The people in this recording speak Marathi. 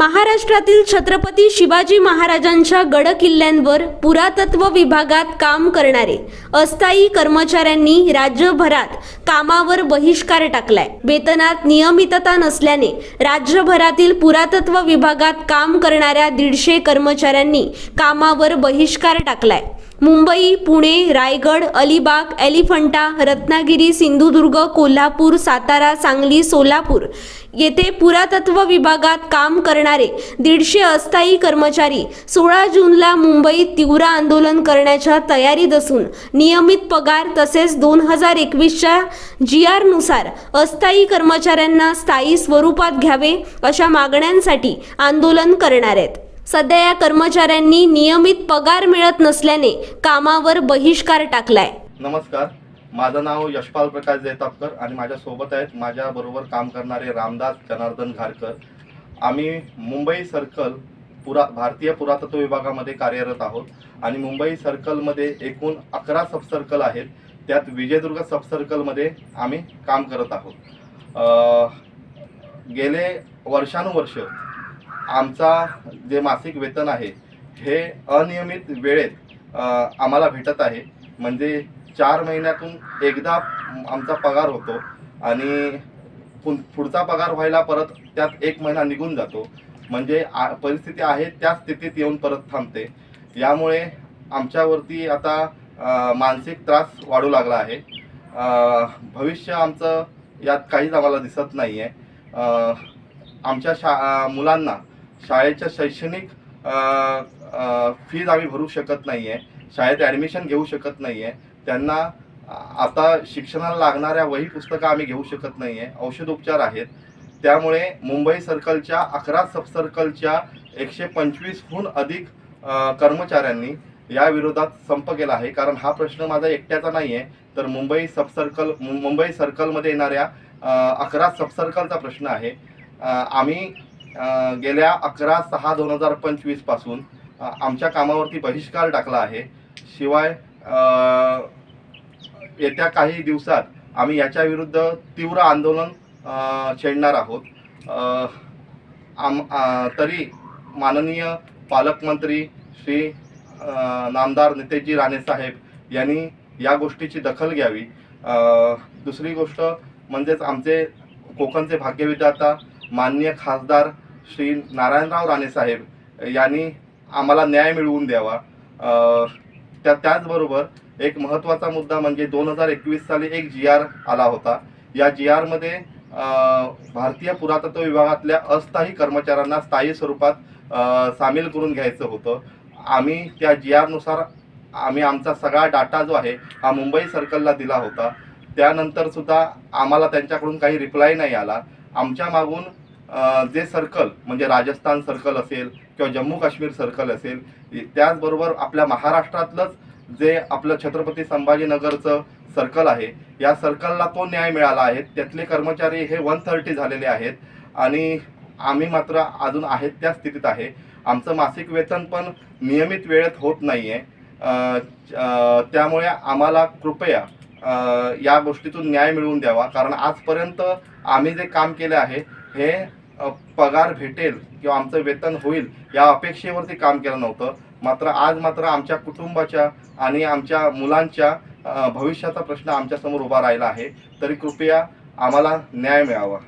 महाराष्ट्रातील छत्रपती शिवाजी महाराजांच्या गड किल्ल्यांवर पुरातत्व विभागात काम करणारे अस्थायी कर्मचाऱ्यांनी राज्यभरात कामावर बहिष्कार टाकलाय. वेतनात नियमितता नसल्याने राज्यभरातील पुरातत्व विभागात काम करणाऱ्या दीडशे कर्मचाऱ्यांनी कामावर बहिष्कार टाकलाय. मुंबई पुणे रायगड अलिबाग एलिफंटा रत्नागिरी सिंधुदुर्ग कोल्हापूर सातारा सांगली सोलापूर येथे पुरातत्व विभागात काम करणारे दीडशे अस्थायी कर्मचारी सोळा जूनला मुंबईत तीव्र आंदोलन करण्याच्या तयारीत असून नियमित पगार तसेच दोन हजार एकवीसच्या जी आरनुसार अस्थायी कर्मचाऱ्यांना स्थायी स्वरूपात घ्यावे अशा मागण्यांसाठी आंदोलन करणार आहेत. सध्या या कर्मचाऱ्यांनी नियमित पगार मिळत नसल्याने कामावर बहिष्कार टाकलाय. नमस्कार. माझं नाव यशपाल प्रकाश जैतापकर आणि माझ्या सोबत आहेत माझ्याबरोबर काम करणारे रामदास जनार्दन घारकर. आम्ही मुंबई सर्कल पुरा भारतीय पुरातत्व विभागामध्ये कार्यरत आहोत आणि मुंबई सर्कलमध्ये एकूण अकरा सबसर्कल आहेत. त्यात विजयदुर्ग सबसर्कलमध्ये आम्ही काम करत आहोत. गेले वर्षानुवर्ष आमचा जे मासिक वेतन आहे हे अनियमित वेळेत आम्हाला भेटत आहे. म्हणजे चार महिन्यातून एकदा आमचा पगार होतो आणि पु पुढचा पगार व्हायला परत त्यात एक महिना निघून जातो. म्हणजे आ- परिस्थिती आहे त्या स्थितीत येऊन परत थांबते. यामुळे आमच्यावरती आता मानसिक त्रास वाढू लागला आहे. भविष्य आमचं यात काहीच आम्हाला दिसत नाही आहे आमच्या शा मुलांना शाळेच्या शैक्षणिक फीज आम्ही भरू शकत नाही आहे शाळेत ॲडमिशन घेऊ शकत नाही आहे त्यांना आता शिक्षणाला लागणाऱ्या वही पुस्तकं आम्ही घेऊ शकत नाही आहे औषधोपचार आहेत. त्यामुळे मुंबई सर्कलच्या अकरा सबसर्कलच्या एकशे पंचवीसहून अधिक कर्मचाऱ्यांनी या विरोधात संप केला आहे. कारण हा प्रश्न माझा एकट्याचा नाही आहे तर मुंबई सबसर्कल मुंबई सर्कलमध्ये येणाऱ्या अकरा सबसर्कलचा प्रश्न आहे. आम्ही गेल्या अकरा सहा दोन हजार पंचवीसपासून आमच्या कामावरती बहिष्कार टाकला आहे. शिवाय येत्या काही दिवसात आम्ही याच्या विरुद्ध तीव्र आंदोलन छेडणार आहोत. आम तरी माननीय पालकमंत्री श्री नामदार नितेशजी राणेसाहेब यांनी या गोष्टीची दखल घ्यावी. दुसरी गोष्ट म्हणजेच आमचे कोकणचे भाग्यविधाता माननीय खासदार श्री नारायणराव राणेसाहेब यांनी आम्हाला न्याय मिळवून द्यावा. त्या त्याचबरोबर एक महत्त्वाचा मुद्दा म्हणजे दोन हजार एकवीस साली एक जी आर आला होता. या जी आरमध्ये भारतीय पुरातत्व विभागातल्या अस्थायी कर्मचाऱ्यांना स्थायी स्वरूपात सामील करून घ्यायचं होतं. आम्ही त्या जी आरनुसार आम्ही आमचा सगळा डाटा जो आहे हा मुंबई सर्कलला दिला होता. त्यानंतरसुद्धा आम्हाला त्यांच्याकडून काही रिप्लाय नाही आला. आमच्या मागून जे सर्कल म्हणजे राजस्थान सर्कल असेल किंवा जम्मू काश्मीर सर्कल असेल त्याचबरोबर आपल्या महाराष्ट्रातलंच जे आपलं छत्रपती संभाजीनगरचं सर्कल आहे या सर्कलला तो न्याय मिळाला आहे. त्यातले कर्मचारी हे वन थर्टी झालेले आहेत आणि आम्ही मात्र अजून आहेत त्या स्थितीत आहे. आमचं मासिक वेतन पण नियमित वेळेत होत नाही आहे त्यामुळे आम्हाला कृपया या गोष्टीतून न्याय मिळवून द्यावा. कारण आजपर्यंत आम्ही जे काम केले आहे हे पगार भेटेल किंवा आमचं वेतन होईल या अपेक्षेवरती काम केलं नव्हतं. मात्र आज मात्र आमच्या कुटुंबाच्या आणि आमच्या मुलांच्या भविष्याचा प्रश्न आमच्यासमोर उभा राहिला आहे. तरी कृपया आम्हाला न्याय मिळावा.